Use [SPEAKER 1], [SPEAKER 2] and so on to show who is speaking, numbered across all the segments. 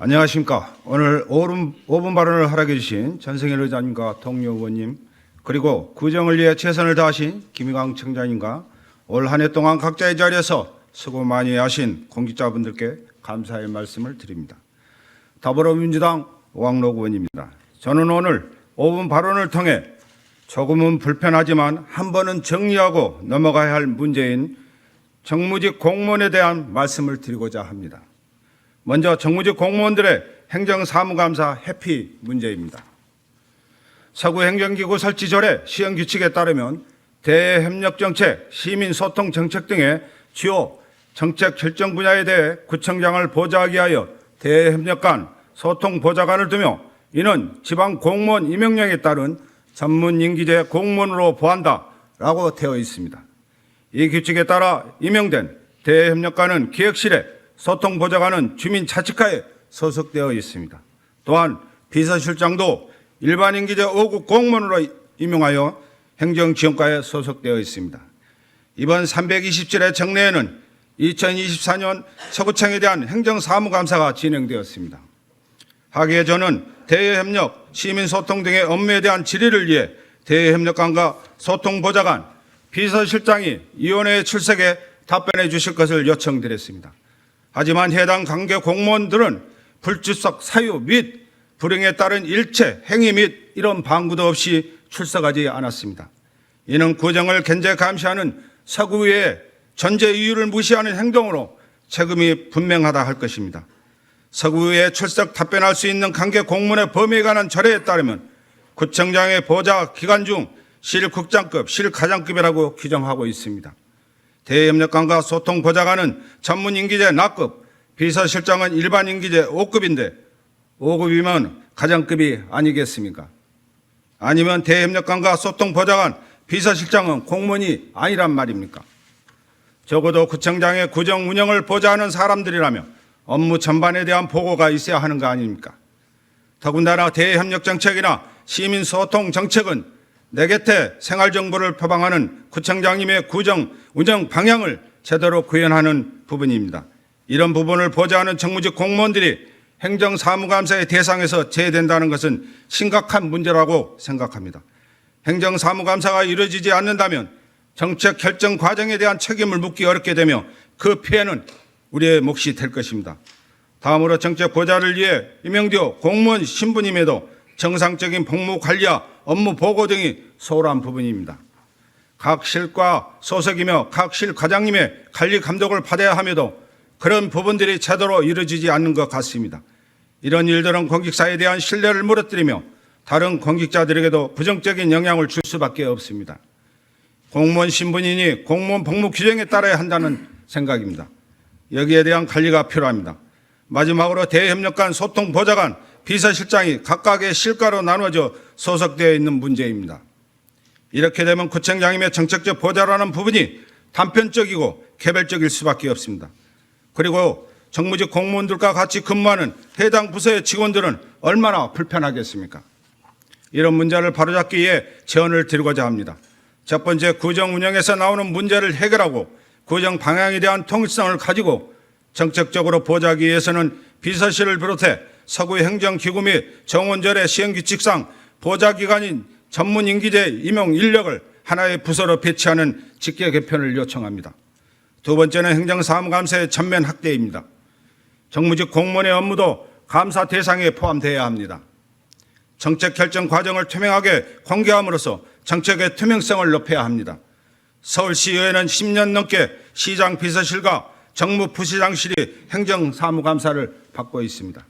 [SPEAKER 1] 안녕하십니까. 오늘 5분, 5분 발언을 하락해 주신 전승일 의장님과 동료 의원님 그리고 구정을 위해 최선을 다하신 김희광 청장님과 올 한 해 동안 각자의 자리에서 수고 많이 하신 공직자분들께 감사의 말씀을 드립니다. 더불어민주당 왕록 의원입니다. 저는 오늘 5분 발언을 통해 조금은 불편하지만 한 번은 정리하고 넘어가야 할 문제인 정무직 공무원에 대한 말씀을 드리고자 합니다. 먼저 정무직 공무원들의 행정사무감사 회피 문제입니다. 서구 행정기구 설치 조례 시행 규칙에 따르면 대협력 정책, 시민 소통 정책 등의 주요 정책 결정 분야에 대해 구청장을 보좌하기 위하여 대협력 간 소통 보좌관을 두며 이는 지방 공무원 임명령에 따른 전문 임기제 공무원으로 보한다라고 되어 있습니다. 이 규칙에 따라 임명된 대협력관은 기획실에 소통 보좌관은 주민 자치과에 소속되어 있습니다. 또한 비서실장도 일반 임기제 5급 공무원으로 임용하여 행정지원과에 소속되어 있습니다. 이번 327회 정례에는 2024년 서구청에 대한 행정사무감사가 진행되었습니다. 하기에 저는 대외협력, 시민소통 등의 업무에 대한 질의를 위해 대외협력관과 소통보좌관, 비서실장이 위원회에 출석해 답변해 주실 것을 요청드렸습니다. 하지만 해당 관계 공무원들은 불출석 사유 및 불행에 따른 일체 행위 및 이런 방구도 없이 출석하지 않았습니다. 이는 구정을 견제 감시하는 서구의 전제 이유를 무시하는 행동으로 책임이 분명하다 할 것입니다. 서구의 출석 답변할 수 있는 관계 공무원의 범위에 관한 절에에 따르면 구청장의 보좌 기간 중 실국장급, 실과장급이라고 규정하고 있습니다. 대협력관과 소통 보좌관은 전문 임기제 납급, 비서실장은 일반 임기제 5급인데 5급이면 가장급이 아니겠습니까? 아니면 대협력관과 소통 보좌관, 비서실장은 공무원이 아니란 말입니까? 적어도 구청장의 구정 운영을 보좌하는 사람들이라면 업무 전반에 대한 보고가 있어야 하는 거 아닙니까? 더군다나 대협력 정책이나 시민 소통 정책은 내 곁에 생활 정보를 표방하는 구청장님의 구정 운영 방향을 제대로 구현하는 부분입니다. 이런 부분을 보좌하는 정무직 공무원들이 행정사무감사의 대상에서 제외된다는 것은 심각한 문제라고 생각합니다. 행정사무감사가 이루어지지 않는다면 정책 결정 과정에 대한 책임을 묻기 어렵게 되며 그 피해는 우리의 몫이 될 것입니다. 다음으로 정책 보좌를 위해 임명되어 공무원 신분임에도 정상적인 복무 관리와 업무 보고 등이 소홀한 부분입니다. 각 실과 소속이며 각 실 과장님의 관리 감독을 받아야 함에도 그런 부분들이 제대로 이루어지지 않는 것 같습니다. 이런 일들은 공직사에 대한 신뢰를 무너뜨리며 다른 공직자들에게도 부정적인 영향을 줄 수밖에 없습니다. 공무원 신분이니 공무원 복무 규정에 따라야 한다는 생각입니다. 여기에 대한 관리가 필요합니다. 마지막으로 대협력관 소통 보좌관 비서실장이 각각의 실과로 나누어져 소속되어 있는 문제입니다. 이렇게 되면 구청장님의 정책적 보좌라는 부분이 단편적이고 개별적일 수밖에 없습니다. 그리고 정무직 공무원들과 같이 근무하는 해당 부서의 직원들은 얼마나 불편하겠습니까? 이런 문제를 바로잡기 위해 제언을 드리고자 합니다. 첫 번째 구정 운영에서 나오는 문제를 해결하고 구정 방향에 대한 통일성을 가지고 정책적으로 보좌하기 위해서는 비서실을 비롯해 서구 행정기구 및 정원절의 시행규칙상 보좌기관인 전문임기제 임용 인력을 하나의 부서로 배치하는 직계 개편을 요청합니다. 두 번째는 행정사무감사의 전면 확대입니다. 정무직 공무원의 업무도 감사 대상에 포함되어야 합니다. 정책 결정 과정을 투명하게 공개함으로써 정책의 투명성을 높여야 합니다. 서울시의회는 10년 넘게 시장 비서실과 정무 부시장실이 행정사무감사를 받고 있습니다.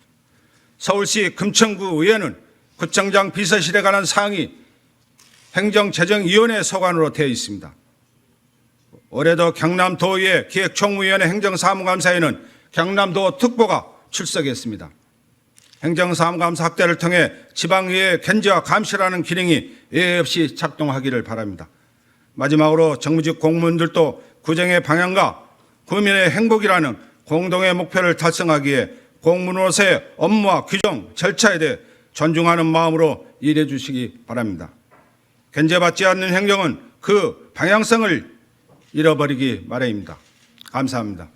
[SPEAKER 1] 서울시 금천구 의회는 구청장 비서실에 관한 사항이 행정재정위원회 소관으로 되어 있습니다. 올해도 경남도의회 기획총무위원회 행정사무감사에는 경남도 특보가 출석했습니다. 행정사무감사 확대를 통해 지방의회 견제와 감시라는 기능이 예외 없이 작동하기를 바랍니다. 마지막으로 정무직 공무원들도 구정의 방향과 국민의 행복이라는 공동의 목표를 달성하기에 공무원으로서의 업무와 규정, 절차에 대해 존중하는 마음으로 일해 주시기 바랍니다. 견제받지 않는 행정은 그 방향성을 잃어버리기 마련입니다. 감사합니다.